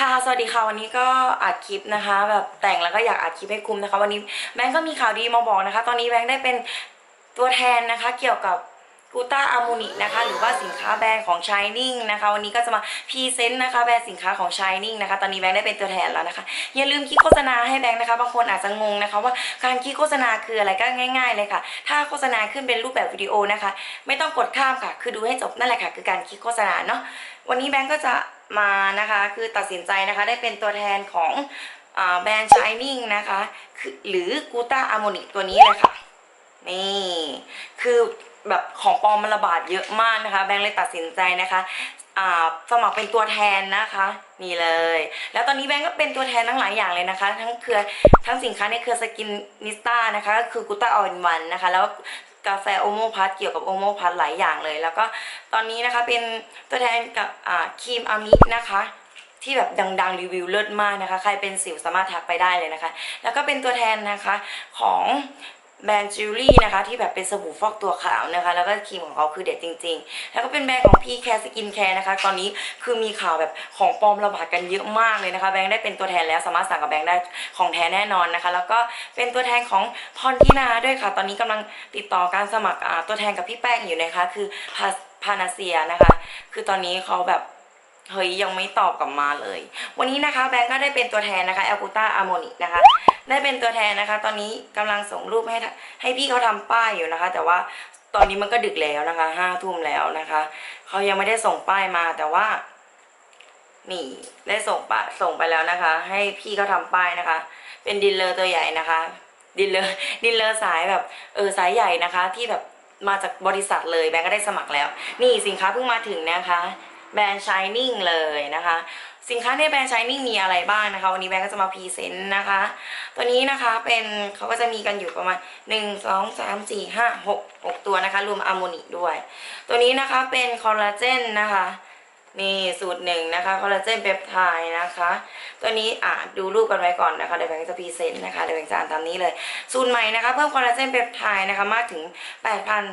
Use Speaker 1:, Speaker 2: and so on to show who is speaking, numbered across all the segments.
Speaker 1: ค่ะ สวัสดีค่ะ วันนี้ก็อัดคลิปนะคะ แบบแต่งแล้วก็อยากอัดคลิปให้คุ้มนะคะ วันนี้แบงก์ก็มีข่าวดีมาบอกนะคะ ตอนนี้แบงก์ได้เป็นตัวแทนนะคะ เกี่ยวกับกูต้าอามูนินะคะ หรือว่าสินค้าแบรนด์ของ Shining นะคะ วันนี้ก็จะมาพรีเซนต์นะคะแบรนด์สินค้าของ Shining นะคะ ตอนนี้แบงก์ได้เป็นตัวแทนแล้วนะคะ อย่าลืมคลิกโฆษณาให้แบงก์นะคะ บางคนอาจจะงงนะคะ ว่าการคลิกโฆษณาคืออะไรก็ง่าย ๆ เลยค่ะ ถ้าโฆษณาขึ้นเป็นรูปแบบวิดีโอนะคะ ไม่ต้องกดข้ามค่ะ คือดูให้จบนั่นแหละค่ะ คือการคลิกโฆษณาเนาะ วันนี้แบงก์ก็จะมานะคะคือตัดสินใจนะคะได้เป็นตัวแทนของอแบรนด์ Shining นะคะคหรือกูต้าอะโมนิตัวนี้เลยค่ะ นี่คือแบบของปลอมมันระบาดเยอะมากนะคะ แบงค์เลยตัดสินใจนะคะสมัครเป็นตัวแทนนะคะนี่เลย แล้วตอนนี้แบงค์ก็เป็นตัวแทนทั้งหลายอย่างเลยนะคะ ทั้งเครือทั้งสินค้าในเครือสกินนิสต้านะคะก็คือกูต้าออนวันนะคะ แล้ว กาแฟโอโมพัทเกี่ยวกับโอโมพัทหลายอย่างเลย แล้วก็ตอนนี้นะคะเป็นตัวแทนกับครีมอามินะคะที่แบบดังๆรีวิวเลิศมากนะคะ ใครเป็นสิวสามารถทักไปได้เลยนะคะ แล้วก็เป็นตัวแทนนะคะของ แบรนด์จิวลี่นะคะ ที่แบบเป็นสบู่ฟอกตัวขาวนะคะ แล้วก็ครีมของเขาคือเด็ดจริง ๆ แล้วก็เป็นแบรนด์ของพี่แคสกินแคร์นะคะ ตอนนี้คือมีข่าวแบบของปลอมระบาดกันเยอะมากเลยนะคะ แบงค์ได้เป็นตัวแทนแล้วสามารถสั่งกับแบงค์ได้ของแท้แน่นอนนะคะ แล้วก็เป็นตัวแทนของพรทินาด้วยค่ะ ตอนนี้กำลังติดต่อการสมัครอ่าตัวแทนกับพี่แป้งอยู่นะคะ คือพาพานาเซียนะคะ คือตอนนี้เขาแบบ เฮ้ยยังไม่ตอบกลับมาเลย วันนี้นะคะแบงก์ก็ได้เป็นตัวแทนนะคะแอลกูต้าอะโมนินะคะ ได้เป็นตัวแทนนะคะ ตอนนี้กำลังส่งรูปให้ให้พี่เขาทำป้ายอยู่นะคะ แต่ว่าตอนนี้มันก็ดึกแล้วนะคะห้าทุ่มแล้วนะคะเขายังไม่ได้ส่งป้ายมาแต่ว่า นี่ได้ส่งป้ายส่งไปแล้วนะคะ ให้พี่เขาทำป้ายนะคะ เป็นดีลเลอร์ตัวใหญ่นะคะดีลเลอร์ดีลเลอร์สายแบบเออสายใหญ่นะคะ ที่แบบมาจากบริษัทเลยแบงก์ก็ได้สมัครแล้ว นี่สินค้าเพิ่งมาถึงนะคะ แบรนด์ Shining เลยนะคะ สินค้าในแบรนด์ Shining มีอะไรบ้างนะคะ วันนี้แบรนด์ก็จะมาพรีเซนต์นะคะ ตัวนี้นะคะเป็นเขาก็จะมีกันอยู่ประมาณ 1 2 3 4 5 6 6 ตัวนะคะ รวมอะโมนิด้วย ตัวนี้นะคะเป็นคอลลาเจนนะคะนี่สูตรหนึ่งนะคะคอลลาเจนเปปไทด์นะคะ ตัวนี้อะดูรูปกันไว้ก่อนนะคะเดี๋ยวแบงค์จะพรีเซนต์นะคะเดี๋ยวแบงค์จะอ่านตามนี้เลยสูตรใหม่นะคะเพิ่มคอลลาเจนเปปไทด์นะคะมากถึง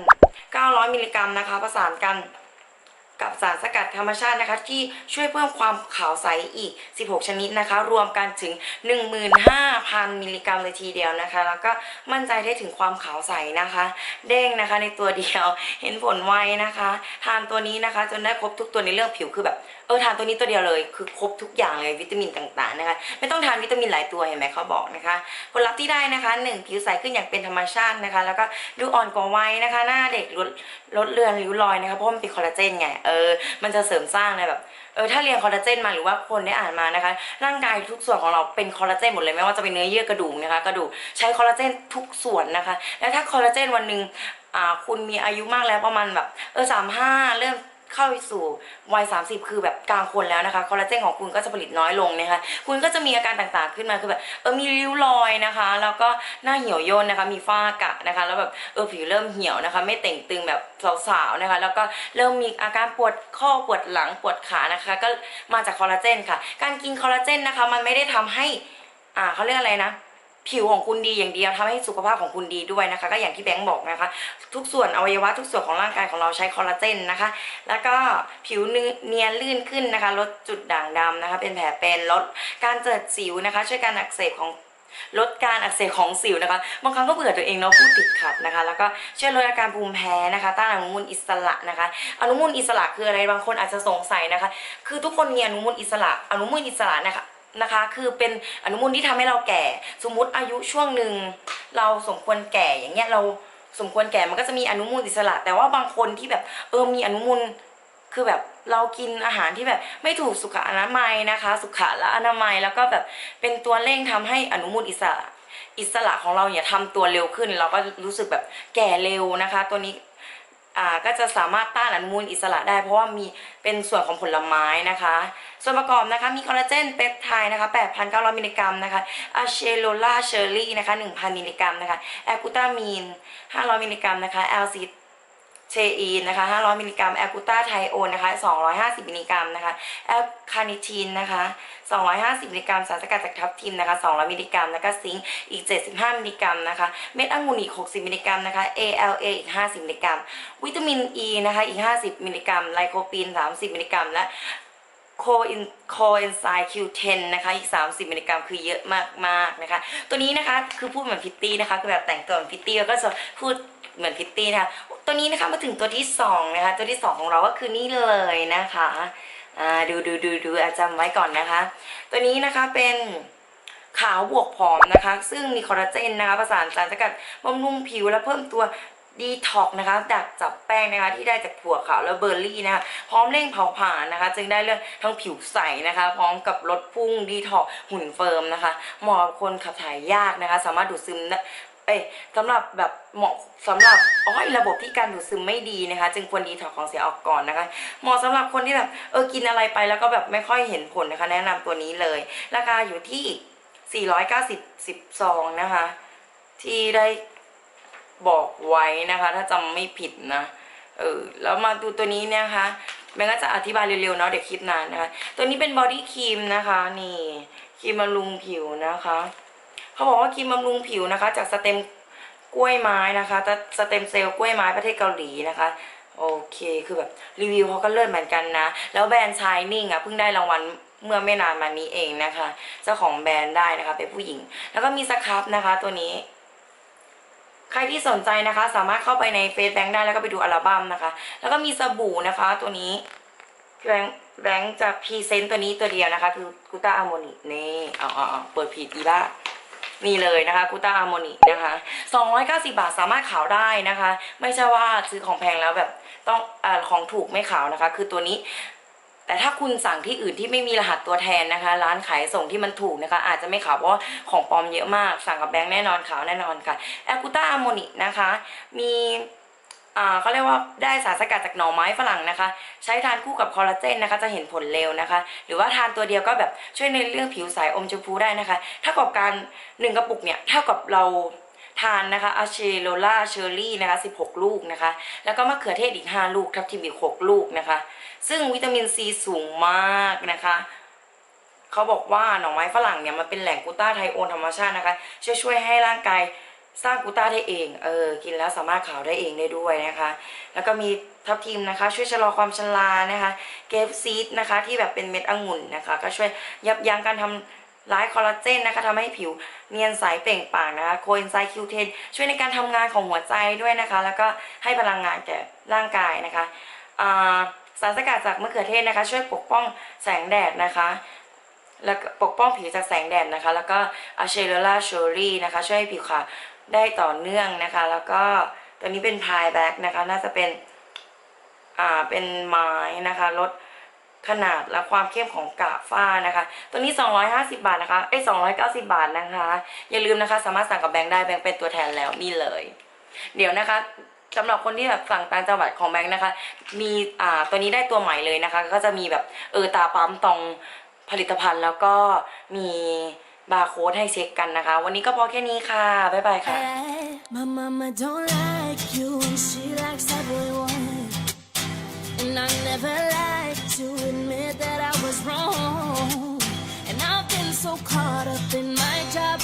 Speaker 1: 8,900 มิลลิกรัมนะคะ ประสานกัน กับสารสกัดธรรมชาตินะคะที่ช่วยเพิ่มความขาวใสอีก 16 ชนิดนะคะ รวมกันถึง 15,000 มิลลิกรัมเลยทีเดียวนะคะ แล้วก็มั่นใจได้ถึงความขาวใสนะคะ เด้งนะคะในตัวเดียวเห็นผลไวนะคะ ทานตัวนี้นะคะจนได้ครบทุกตัวในเรื่องผิวคือแบบเออทานตัวนี้ตัวเดียวเลยคือครบทุกอย่างเลยวิตามินต่างๆนะคะ ไม่ต้องทานวิตามินหลายตัวเห็นไหมเขาบอกนะคะ ผลลัพธ์ที่ได้นะคะหนึ่งผิวใสขึ้นอย่างเป็นธรรมชาตินะคะ แล้วก็ดูอ่อนกว่าวัยนะคะ หน้าเด็กลดลดเลือนริ้วรอยนะคะเพราะมันเป็นคอลลาเจนไงเออ มันจะเสริมสร้างในแบบเออถ้าเรียนคอลลาเจนมาหรือว่าคนได้อ่านมานะคะ ร่างกายทุกส่วนของเราเป็นคอลลาเจนหมดเลยไม่ว่าจะเป็นเนื้อเยื่อกระดูกนะคะกระดูกใช้คอลลาเจนทุกส่วนนะคะ แล้วถ้าคอลลาเจนวันหนึ่งอ่าคุณมีอายุมากแล้วประมาณแบบเออสามห้าเริ่ม เข้าสู่วัย 30 คือแบบกลางคนแล้วนะคะคอลลาเจนของคุณก็จะผลิตน้อยลงนะคะคุณก็จะมีอาการต่างๆขึ้นมาคือแบบเออมีริ้วรอยนะคะ แล้วก็หน้าเหี่ยวย่นนะคะ มีฝ้ากะนะคะ แล้วแบบเออผิวเริ่มเหี่ยวนะคะ ไม่เต่งตึงแบบสาวๆนะคะ แล้วก็เริ่มมีอาการปวดข้อปวดหลังปวดขานะคะ ก็มาจากคอลลาเจนค่ะ การกินคอลลาเจนนะคะ มันไม่ได้ทำให้อ่าเขาเรียกอะไรนะ ผิวของคุณดีอย่างเดียวทำให้สุขภาพของคุณดีด้วยนะคะ ก็อย่างที่แบงค์บอกนะคะ ทุกส่วนอวัยวะทุกส่วนของร่างกายของเราใช้คอลลาเจนนะคะ แล้วก็ผิวเนียนลื่นขึ้นนะคะ ลดจุดด่างดำนะคะ เป็นแผลเป็นลดการเกิดสิวนะคะ ช่วยการอักเสบของลดการอักเสบของสิวนะคะ บางครั้งก็เบื่อตัวเองเนาะพูดติดขัดนะคะ แล้วก็ช่วยลดอาการภูมิแพ้นะคะ ต้านอนุมูลอิสระนะคะ อนุมูลอิสระคืออะไร บางคนอาจจะสงสัยนะคะ คือทุกคนมีอนุมูลอิสระ อนุมูลอิสระนะคะ นะคะ คือเป็นอนุมูลที่ทำให้เราแก่ สมมุติอายุช่วงหนึ่งเราสมควรแก่อย่างเงี้ยเราสมควรแก่มันก็จะมีอนุมูลอิสระ แต่ว่าบางคนที่แบบเออมีอนุมูลคือแบบเรากินอาหารที่แบบไม่ถูกสุขอนามัยนะคะ สุขและอนามัยแล้วก็แบบเป็นตัวเร่งทำให้อนุมูลอิสระ อิสระของเราเนี่ยทำตัวเร็วขึ้น เราก็รู้สึกแบบแก่เร็วนะคะ ตัวนี้ ก็จะสามารถต้านอนุมูลอิสระได้ เพราะว่ามีเป็นส่วนของผลไม้นะคะ ส่วนประกอบนะคะมีคอลลาเจนเปปไทด์นะคะ 8,900 มิลลิกรัมนะคะอะเชโลล่าเชอร์รี่นะคะ 1,000 มิลลิกรัมนะคะ แอลกูตามีน 500 มิลลิกรัมนะคะแอลซี เชอีนนะคะ500 มิลลิกรัมแอลกูตาไทโอนนะคะ250 มิลลิกรัมนะคะแอลคาเนิทีนนะคะ250 มิลลิกรัมสารสกัดจากทับทิมนะคะ200 มิลลิกรัมแล้วก็ซิงค์อีก 75 มิลลิกรัมนะคะเม็ดองุ่นอีก 60 มิลลิกรัมนะคะ ALA อีก 50 มิลลิกรัม วิตามิน E นะคะอีก 50 มิลลิกรัมไลโคปีน 30 มิลลิกรัมและโคอินโคเอนไซม์ Q10 นะคะอีก 30 มิลลิกรัมคือเยอะมากๆนะคะ ตัวนี้นะคะคือพูดเหมือนพิตตี้นะคะคือแบบแต่งตัวเหมือนพิตตี้แล้วก็จะพูด เหมือนพิตตี้นะคะตัวนี้นะคะมาถึงตัวที่สองนะคะตัวที่สองของเราก็คือนี่เลยนะคะอ่าดูดูดูดูอาจำไว้ก่อนนะคะ ตัวนี้นะคะเป็นขาวบวกผอมนะคะ ซึ่งมีคอลลาเจนนะคะประสานสารสกัดบำรุงผิวและเพิ่มตัวดีท็อกนะคะดักจับแป้งนะคะที่ได้จากถั่วขาวและเบอร์รี่นะคะพร้อมเร่งเผาผลาญนะคะ จึงได้เรื่องทั้งผิวใสนะคะ พร้อมกับลดพุ่งดีท็อกหุ่นเฟิร์มนะคะเหมาะกับคนขับถ่ายยากนะคะ สามารถดูดซึมได้ เอ้ยสำหรับแบบเหมาะสำหรับอ้อยระบบที่การดูดซึมไม่ดีนะคะ จึงควรดีท็อกของเสียออกก่อนนะคะ เหมาะสำหรับคนที่แบบเออกินอะไรไปแล้วก็แบบไม่ค่อยเห็นผลนะคะ แนะนำตัวนี้เลย ราคาอยู่ที่ 490 10ซองนะคะ ที่ได้บอกไว้นะคะ ถ้าจำไม่ผิดนะเออแล้วมาดูตัวนี้เนี่ยนะคะแม่ก็จะอธิบายเร็วๆเนาะเดี๋ยวคลิปนานนะคะ ตัวนี้เป็นบอดี้ครีมนะคะ นี่ครีมบำรุงผิวนะคะ เขาบอกว่าครีมบำรุงผิวนะคะ จากสเต็มกล้วยไม้นะคะสเต็มเซลล์กล้วยไม้ประเทศเกาหลีนะคะโอเคคือแบบรีวิวเขาก็เลิศเหมือนกันนะ แล้วแบรนด์ชายนิ่งอะเพิ่งได้รางวัลเมื่อไม่นานมานี้เองนะคะ เจ้าของแบรนด์ได้นะคะ เป็นผู้หญิง แล้วก็มีสครับนะคะ ตัวนี้ ใครที่สนใจนะคะ สามารถเข้าไปในเฟซแบงค์ได้แล้วก็ไปดูอัลบั้มนะคะ แล้วก็มีสบู่นะคะ ตัวนี้แบงค์แบงค์จะพรีเซนต์ตัวนี้ตัวเดียวนะคะ คือกูต้าอะโมนินี่เอาเอาเอาเปิดผิดอีบ้า นี่เลยนะคะกูต้าอะโมนินะคะ290 บาทสามารถขาวได้นะคะ ไม่ใช่ว่าซื้อของแพงแล้วแบบต้องอาของถูกไม่ขาวนะคะ คือตัวนี้แต่ถ้าคุณสั่งที่อื่นที่ไม่มีรหัสตัวแทนนะคะ ร้านขายส่งที่มันถูกนะคะ อาจจะไม่ขาวเพราะของปลอมเยอะมาก สั่งกับแบงค์แน่นอนขาวแน่นอนค่ะแอคูต้าอะโมนินะคะ มี เขาเรียกว่าได้สารสกัดจากหน่อไม้ฝรั่งนะคะ ใช้ทานคู่กับคอลลาเจนนะคะจะเห็นผลเร็วนะคะ หรือว่าทานตัวเดียวก็แบบช่วยในเรื่องผิวใสอมชมพูได้นะคะ ถ้ากับการหนึ่งกระปุกเนี่ยเท่ากับเราทานนะคะอะเชโรล่าเชอร์รี่นะคะ16 ลูกนะคะ แล้วก็มะเขือเทศอีก 5 ลูกทับทิมอีก 6 ลูกนะคะ ซึ่งวิตามินซีสูงมากนะคะเขาบอกว่าหน่อไม้ฝรั่งเนี่ยมันเป็นแหล่งกูตาไทโอนธรรมชาตินะคะช่วยช่วยให้ร่างกาย สร้างกูตาได้เองเออกินแล้วสามารถขาวได้เองได้ด้วยนะคะ แล้วก็มีทับทิมนะคะ ช่วยชะลอความชรานะคะเกฟซีดนะคะที่แบบเป็นเม็ดองุ่นนะคะ ก็ช่วยยับยั้งการทำร้ายคอลลาเจนนะคะทำให้ผิวเนียนใสเปล่งปลั่งนะคะโคเอนไซม์คิวเทนช่วยในการทำงานของหัวใจด้วยนะคะ แล้วก็ให้พลังงานแก่ร่างกายนะคะสารสกัดจากมะเขือเทศนะคะ ช่วยปกป้องแสงแดดนะคะแล้วปกป้องผิวจากแสงแดดนะคะ แล้วก็อะเชโรล่าโชรี่นะคะ ช่วยให้ผิวขาว ได้ต่อเนื่องนะคะ แล้วก็ตัวนี้เป็นพายแบ็กนะคะ น่าจะเป็นอ่าเป็นไม้นะคะลดขนาดและความเข้มของกาฝ้านะคะ ตัวนี้ 250 บาทนะคะเอ้ย290 บาทนะคะ อย่าลืมนะคะ สามารถสั่งกับแบงค์ได้แบงค์เป็นตัวแทนแล้วนี่เลย เดี๋ยวนะคะสำหรับคนที่แบบสั่งต่างจังหวัดของแบงค์นะคะ มีอ่าตัวนี้ได้ตัวใหม่เลยนะคะ ก็จะมีแบบเออตาปั๊มตรงผลิตภัณฑ์แล้วก็มี บาร์โค้ดให้เช็คกันนะคะ วันนี้ก็พอแค่นี้ค่ะ บ๊ายบายค่ะ
Speaker 2: My mama don't like you and she likes everyone. And I never liked to admit that I was wrong. And I've been so caught up in my job